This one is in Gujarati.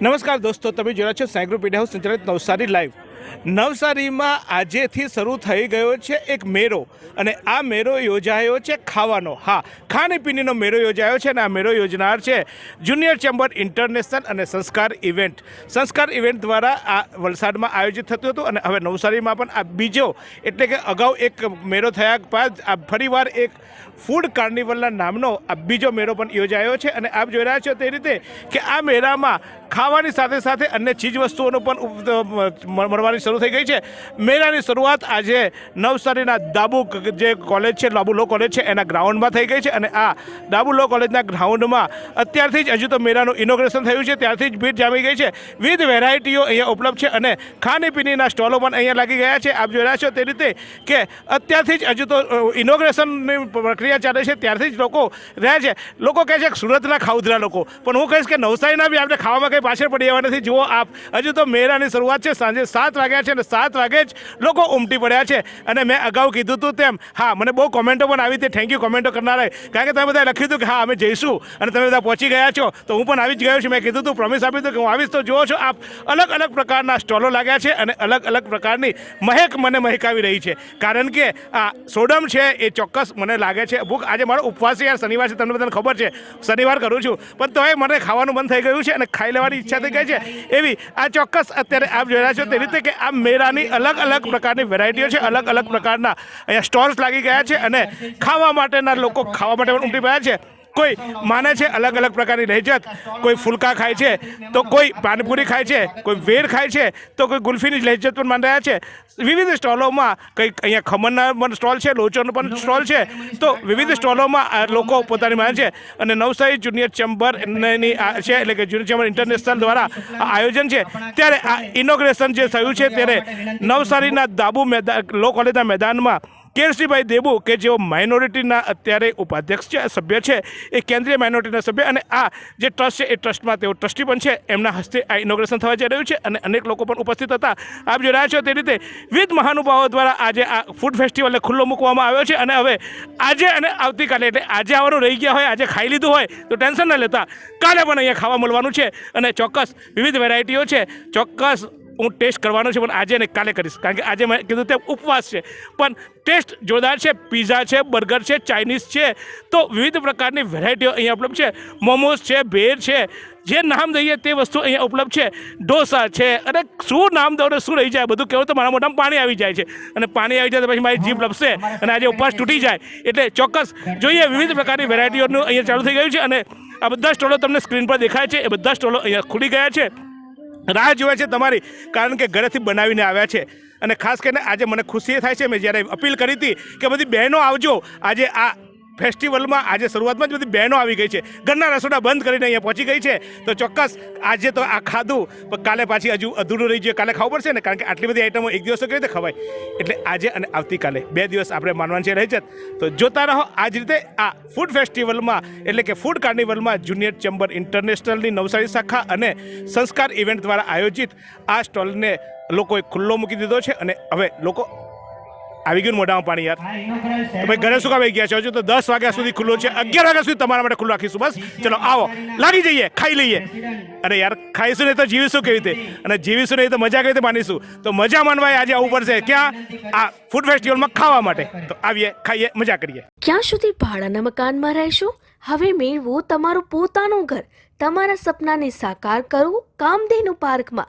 નમસ્કાર દોસ્તો, તમે જોયા છો સાયક્લોપીડિયા હાઉસ સંચાલિત નવસારી લાઈવ. નવસારીમાં આજેથી શરૂ થઈ ગયો છે એક મેળો અને આ મેળો યોજાયો છે ખાવાનો. હા, ખાણીપીણીનો મેળો યોજાયો છે અને આ મેળો યોજનાર છે જુનિયર ચેમ્બર ઇન્ટરનેશનલ અને સંસ્કાર ઇવેન્ટ. સંસ્કાર ઇવેન્ટ દ્વારા આ વલસાડમાં આયોજિત થતું હતું અને હવે નવસારીમાં પણ આ બીજો, એટલે કે અગાઉ એક મેળો થયા બાદ આ ફરીવાર એક ફૂડ કાર્નિવલના નામનો આ બીજો મેળો પણ યોજાયો છે અને આપ જોઈ રહ્યા છો તે રીતે કે આ મેળામાં ખાવાની સાથે સાથે અન્ય ચીજ વસ્તુઓનો પણ મળવાની શરૂ થઈ ગઈ છે. મેળાની શરૂઆત આજે નવસારીના દાબુ જે કોલેજ છે દાબુ લો કોલેજ છે, એના ગ્રાઉન્ડમાં થઈ ગઈ છે અને આ દાબુ લો કોલેજના ગ્રાઉન્ડમાં અત્યારથી જ હજુ તો મેળાનું ઇનોગ્રેશન થયું છે. ત્યારથી જ ભીડ જામી ગઈ છે. વિવિધ વેરાયટીઓ અહીંયા ઉપલબ્ધ છે અને ખાણીપીણીના સ્ટોલો પણ અહીંયા લાગી ગયા છે. આપ જોઈ રહ્યા છો તે રીતે કે અત્યારથી જ હજુ તો ઇનોગ્રેશનની પ્રક્રિયા ચાલે છે. ત્યારથી જ લોકો રહ્યા છે. લોકો કહે છે સુરતના ખાઉધરા લોકો. પણ હું કહીશ કે નવસારીના બી આપણે ખાવામાં કંઈ પાછળ પડી જવા નથી જુઓ આપ, હજુ તો મેળાની શરૂઆત છે. સાંજે સાત વાગ્યા છે અને સાત વાગે જ લોકો ઉમટી પડ્યા છે. અને મેં અગાઉ કીધું હતું તેમ, હા, મને બહુ કોમેન્ટો પણ આવી હતી. થેન્ક યુ કોમેન્ટો કરનારા કારણ કે તમે બધા લખ્યું હતું કે, હા, અમે જઈશું અને તમે બધા પહોંચી ગયા છો. તો હું પણ આવી જ ગયો છું. મેં કીધું હતું પ્રોમિસ આપ્યું હતું કે હું આવીશ. તો જુઓ છો આપ, અલગ અલગ પ્રકારના સ્ટોલો લાગ્યા છે અને અલગ અલગ પ્રકારની મહેક મને મહેકાવી રહી છે. કારણ કે, આ સોડમ છે એ ચોક્કસ મને લાગે છે. ભૂખ, આજે મારો ઉપવાસ યાર. શનિવાર છે, તમને બધાને ખબર છે. શનિવાર કરું છું. પણ તોય મને ખાવાનું બંધ થઈ ગયું છે અને ખાઈ લેવાની ઈચ્છા થઈ ગઈ છે. એવી આ ચોક્કસ અત્યારે આપ જોઈ રહ્યા છો તે રીતે કે આ મેળાની અલગ અલગ પ્રકારની વેરાયટીઓ છે, અલગ અલગ પ્રકારના અહીંયા સ્ટોલ્સ લાગી ગયા છે અને ખાવા માટેના લોકો ખાવા માટે પણ ઉમટી પડ્યા છે. કોઈ માને છે અલગ અલગ પ્રકારની લહેજત, કોઈ ફુલકા ખાય છે, તો કોઈ પાનપુરી ખાય છે, કોઈ વેર ખાય છે, તો કોઈ ગુલ્ફીની જ લહેજત પણ માની રહ્યા છે. વિવિધ સ્ટોલોમાં કંઈક અહીંયા ખમણના પણ સ્ટોલ છે, લોચોનો પણ સ્ટોલ છે, તો વિવિધ સ્ટોલોમાં લોકો પોતાની માને છે. અને નવસારી જુનિયર ચેમ્બરની આ છે, એટલે કે જુનિયર ચેમ્બર ઇન્ટરનેશનલ દ્વારા આયોજન છે. ત્યારે આ ઇનોગ્રેશન જે થયું છે, ત્યારે નવસારીના દાબુ મેદાન લો કોલેજના મેદાનમાં કેરસીભાઈ દેબુ, કે જેઓ માઇનોરિટીના અત્યારે ઉપાધ્યક્ષ છે, સભ્ય છે, એ કેન્દ્રીય માઇનોરિટીના સભ્ય અને આ જે ટ્રસ્ટ છે, એ ટ્રસ્ટમાં તેઓ ટ્રસ્ટી પણ છે, એમના હસ્તે આ ઇનોગ્રેશન થવા જઈ રહ્યું છે અને અનેક લોકો પણ ઉપસ્થિત હતા. આપ જોઈ રહ્યા છો તે રીતે વિવિધ મહાનુભાવો દ્વારા આજે આ ફૂડ ફેસ્ટિવલને ખુલ્લો મૂકવામાં આવ્યો છે અને હવે આજે અને આવતીકાલે એટલે આજે આવવાનું રહી ગયા હોય, આજે ખાઈ લીધું હોય, તો ટેન્શન ન લેતા. કાલે પણ અહીંયા ખાવા મળવાનું છે અને ચોક્કસ વિવિધ વેરાયટીઓ છે, ચોક્કસ હું ટેસ્ટ કરવાનો છું, પણ આજે ને કાલે કરીશ. કારણ કે આજે મેં કીધું તેમ ઉપવાસ છે. પણ ટેસ્ટ જોરદાર છે, પીઝા છે, બર્ગર છે, ચાઇનીઝ છે. તો વિવિધ પ્રકારની વેરાયટીઓ અહીંયા ઉપલબ્ધ છે. મોમોઝ છે ભેર છે. જે નામ દઈએ તે વસ્તુ અહીંયા ઉપલબ્ધ છે. ઢોસા છે. અને શું નામ દઉં શું રહી જાય, બધું કહેવું તો મારા મોઢામાં પાણી આવી જાય છે. અને પાણી આવી જાય તો પછી મારી જીભ લપશે અને આજે ઉપવાસ તૂટી જાય. એટલે ચોક્કસ જોઈએ વિવિધ પ્રકારની વેરાયટીઓનું અહીંયા ચાલુ થઈ ગયું છે. અને આ બધા સ્ટોલો તમને સ્ક્રીન પર દેખાય છે. એ બધા સ્ટોલો અહીંયા ખુલી ગયા છે. રાહ જોવે છે તમારી, કારણ કે ઘરેથી બનાવીને આવ્યા છે. અને ખાસ કરીને આજે મને ખુશી થાય છે, મેં જ્યારે અપીલ કરી હતી કે બધી બહેનો આવજો, આજે આ ફેસ્ટિવલમાં આજે શરૂઆતમાં જ બધી બહેનો આવી ગઈ છે. ઘરના રસોડા બંધ કરીને અહીંયા પહોંચી ગઈ છે. તો ચોક્કસ આજે તો આ ખાધું, પણ કાલે પાછી હજુ અધૂરું રહી જાય કાલે ખાવું પડશે ને? કારણ કે આટલી બધી આઈટમો એક દિવસ તો રીતે ખવાય? એટલે આજે અને આવતીકાલે બે દિવસ આપણે માનવાનું છે રહી જત. તો જોતા રહો આ જ રીતે આ ફૂડ ફેસ્ટિવલમાં એટલે કે ફૂડ કાર્નિવલમાં જુનિયર ચેમ્બર ઇન્ટરનેશનલની નવસારી શાખા અને સંસ્કાર ઇવેન્ટ દ્વારા આયોજિત આ સ્ટોલને લોકોએ ખુલ્લો મૂકી દીધો છે. અને હવે લોકો આવી ગયું મોઢામાં પાણી યાર. તો ભાઈ ઘરે શું કામ આવી ગયા છો? હજુ તો દસ વાગ્યા સુધી ખુલ્લો છે. અગિયાર વાગ્યા સુધી તમારા માટે ખુલ્લું રાખીશું. બસ. ચલો, આવો. લાગી જઈએ. ખાઈ લઈએ. અરે યાર, ખાઈશું નહીં તો જીવીશું કેવી રીતે? અને જીવીશું નહીં તો મજા કેવી રીતે માનીશું? તો મજા માનવા આજે આવવું પડશે ક્યાં? આ ફૂડ ફેસ્ટિવલમાં ખાવા માટે. તો આવીએ, ખાઈએ, મજા કરીએ. ક્યાં સુધી ભાડાના મકાનમાં રહેશો? હવે મેળવો તમારું પોતાનું ઘર. તમારા સપનાને સાકાર કરવું કામધેનુ પાર્કમાં.